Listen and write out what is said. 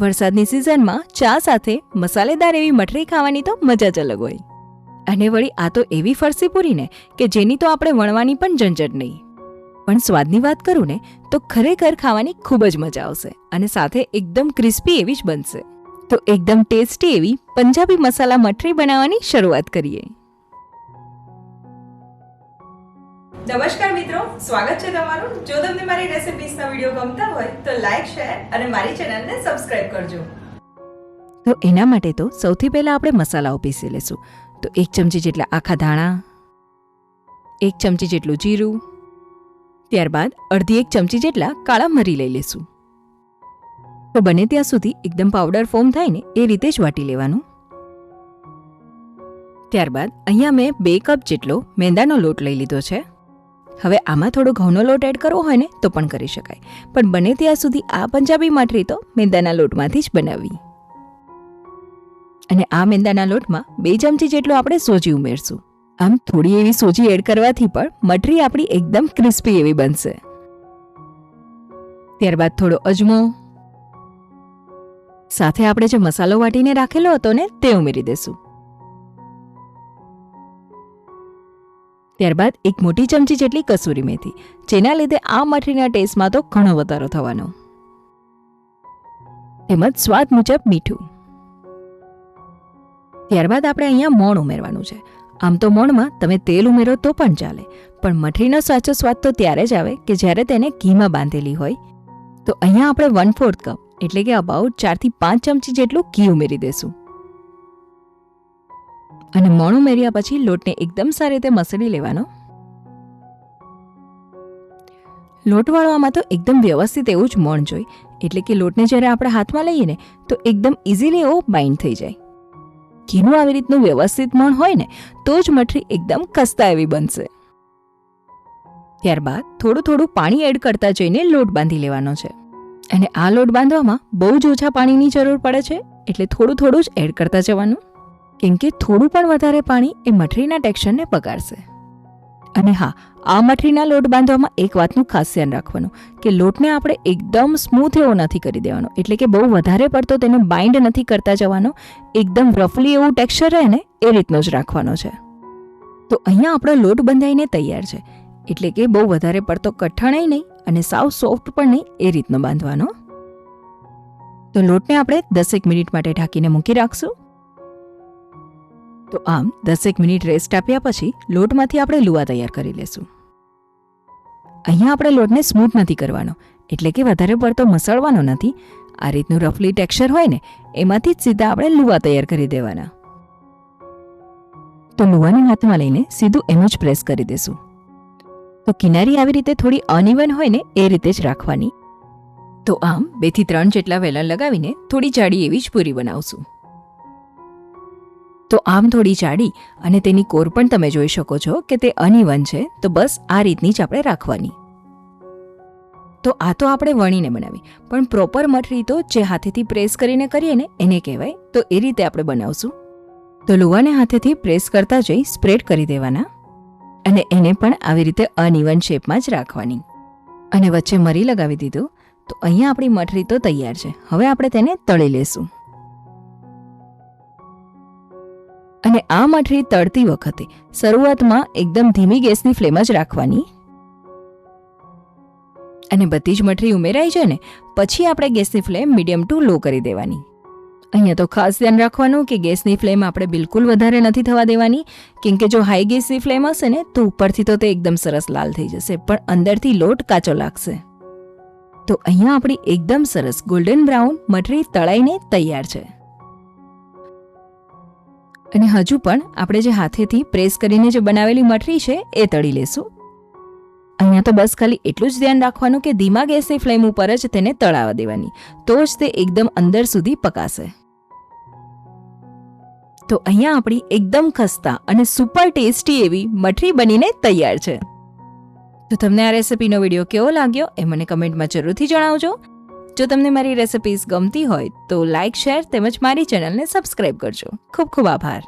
વરસાદની સિઝનમાં ચા સાથે મસાલેદાર એવી મઠરી ખાવાની તો મજા જ અલગ હોય. અને વળી આ તો એવી ફરસી પૂરી ને કે જેની તો આપણે વણવાની પણ ઝંઝટ નહીં. પણ સ્વાદની વાત કરું ને, તો ખરેખર ખાવાની ખૂબ જ મજા આવશે અને સાથે એકદમ ક્રિસ્પી એવી જ બનશે. તો એકદમ ટેસ્ટી એવી પંજાબી મસાલા મઠરી બનાવવાની શરૂઆત કરીએ. નમસ્કાર મિત્રો, સ્વાગત છે તમારું. જો તમને મારી રેસિપીસના વીડિયો ગમતા હોય, તો લાઈક, શેર અને મારી ચેનલને સબસ્ક્રાઇબ કરજો. તો એના માટે તો સૌથી પહેલાં આપણે મસાલાઓ પીસી લેશું. તો એક ચમચી જેટલા આખા ધાણા, એક ચમચી જેટલું જીરું, ત્યારબાદ અડધી એક ચમચી જેટલા કાળા મરી લઈ લેશું. તો બને ત્યાં સુધી એકદમ પાવડર ફોર્મ થાય ને એ રીતે જ વાટી લેવાનું. ત્યારબાદ અહીંયા મેં બે કપ જેટલો મેંદાનો લોટ લઈ લીધો છે. હવે આમાં થોડો ઘઉંનો લોટ એડ કરવો હોય ને, તો પણ કરી શકાય. પણ બને ત્યાં સુધી આ પંજાબી માઠરી તો મેંદાના લોટમાંથી જ બનાવવી અને આ મેંદાના લોટમાં બે ચમચી જેટલું આપણે સોજી ઉમેરશું. આમ થોડી એવી સોજી એડ કરવાથી પણ મઠરી આપણી એકદમ ક્રિસ્પી એવી બનશે. ત્યારબાદ થોડો અજમો. સાથે આપણે જે મસાલો વાટીને રાખેલો હતો ને, તે ઉમેરી દેશું. ત્યારબાદ એક મોટી ચમચી જેટલી કસૂરી મેથી, જેના લીધે આ મઠરીના ટેસ્ટમાં તો ઘણો વધારો થવાનો. તેમજ સ્વાદ મુજબ મીઠું. ત્યારબાદ આપણે અહીંયા મોણ ઉમેરવાનું છે. આમ તો મોણમાં તમે તેલ ઉમેરો તો પણ ચાલે, પણ મઠરીનો સાચો સ્વાદ તો ત્યારે જ આવે કે જ્યારે તેને ઘીમાં બાંધેલી હોય. તો અહીંયા આપણે વન ફોર્થ કપ, એટલે કે અબાઉટ ચારથી પાંચ ચમચી જેટલું ઘી ઉમેરી દેશું. અને મોણ ઉમેર્યા પછી લોટને એકદમ સારી રીતે મસળી લેવાનો. લોટ વાળવામાં તો એકદમ વ્યવસ્થિત એવું જ મોણ જોઈ, એટલે કે લોટને જ્યારે આપણે હાથમાં લઈએ ને, તો એકદમ ઇઝીલી એવો બાઇન્ડ થઈ જાય. ઘીનું આવી રીતનું વ્યવસ્થિત મણ હોય ને, તો જ મઠરી એકદમ ખસ્તા એવી બનશે. ત્યારબાદ થોડું થોડું પાણી એડ કરતા જઈને લોટ બાંધી લેવાનો છે. અને આ લોટ બાંધવામાં બહુ જ ઓછા પાણીની જરૂર પડે છે, એટલે થોડું થોડું જ એડ કરતા જવાનું. કેમ કે થોડું પણ વધારે પાણી એ મઠરીના ટેક્સચરને બગાડશે અને હા, આ મઠરીના લોટ બાંધવામાં એક વાતનું ખાસ ધ્યાન રાખવાનું, કે લોટને આપણે એકદમ સ્મૂથ એવો નથી કરી દેવાનો, એટલે કે બહુ વધારે પડતો તેને બાઇન્ડ નથી કરતા જવાનો, એકદમ રફલી એવું ટેક્સચર રહે ને, એ રીતનો જ રાખવાનો છે. તો અહીંયા આપણો લોટ બંધાઈને તૈયાર છે, એટલે કે બહુ વધારે પડતો કઠણાઈ નહીં અને સાવ સોફ્ટ પણ નહીં એ રીતનો બાંધવાનો. તો લોટને આપણે દસેક મિનિટ માટે ઢાંકીને મૂકી રાખશું. તો આમ દસેક મિનિટ રેસ્ટ આપ્યા પછી લોટમાંથી આપણે લુવા તૈયાર કરી લેશું. અહીંયા આપણે લોટને સ્મૂથ નથી કરવાનો, એટલે કે વધારે પડતો મસળવાનો નથી. આ રીતનું રફલી ટેક્સચર હોય ને, એમાંથી જ સીધા આપણે લુવા તૈયાર કરી દેવાના. તો લુવાને હાથમાં લઈને સીધું એમ જ પ્રેસ કરી દેશું. તો કિનારી આવી રીતે થોડી અનઇવન હોય ને, એ રીતે જ રાખવાની. તો આમ બેથી ત્રણ જેટલા વેલણ લગાવીને થોડી જાડી એવી જ પૂરી બનાવશું. તો આમ થોડી જાડી અને તેની કોર પણ તમે જોઈ શકો છો કે તે અનઇવન છે, તો બસ આ રીતની જ આપણે રાખવાની. તો આ તો આપણે વણીને બનાવી, પણ પ્રોપર મઠરી તો જે હાથેથી પ્રેસ કરીને કરીએ ને, એને કહેવાય, તો એ રીતે આપણે બનાવશું. તો લુવાને હાથેથી પ્રેસ કરતા જઈ સ્પ્રેડ કરી દેવાના, અને એને પણ આવી રીતે અનઇવન શેપમાં જ રાખવાની. અને વચ્ચે મરી લગાવી દીધું, તો અહીંયા આપણી મઠરી તો તૈયાર છે, હવે આપણે તેને તળી લેશું. અને આ મઠરી તળતી વખતે શરૂઆતમાં એકદમ ધીમી ગેસની ફ્લેમ જ રાખવાની. અને બધી જ મઠરી ઉમેરાઈ જાય ને, પછી આપણે ગેસની ફ્લેમ મીડિયમ ટુ લો કરી દેવાની. અહીંયા તો ખાસ ધ્યાન રાખવાનું કે ગેસની ફ્લેમ આપણે બિલકુલ વધારે નથી થવા દેવાની, કેમ કે જો હાઈ ગેસની ફ્લેમ હશે ને, તો ઉપરથી તો તે એકદમ સરસ લાલ થઈ જશે, પણ અંદરથી લોટ કાચો લાગશે. તો અહીંયા આપણી એકદમ સરસ ગોલ્ડન બ્રાઉન મઠરી તળાઈને તૈયાર છે. અને હજુ પણ આપણે જે હાથેથી પ્રેસ કરીને જે બનાવેલી મઠરી છે, એ તળી લેશું. અહીંયા તો બસ ખાલી એટલું જ ધ્યાન રાખવાનું કે ધીમા ગેસની ફ્લેમ ઉપર જ તેને તળાવા દેવાની. તો જ તે એકદમ અંદર સુધી પકાશે. તો અહીંયા આપણી એકદમ ખસ્તા અને સુપર ટેસ્ટી એવી મઠરી બનીને તૈયાર છે. તો તમને આ રેસિપીનો વીડિયો કેવો લાગ્યો, એ મને કમેન્ટમાં જરૂરથી જણાવજો. જો તમને મારી રેસિપીઝ ગમતી હોય તો લાઇક શેર તેમજ મારી ચેનલને સબસ્ક્રાઇબ કરજો. ખૂબ ખૂબ આભાર.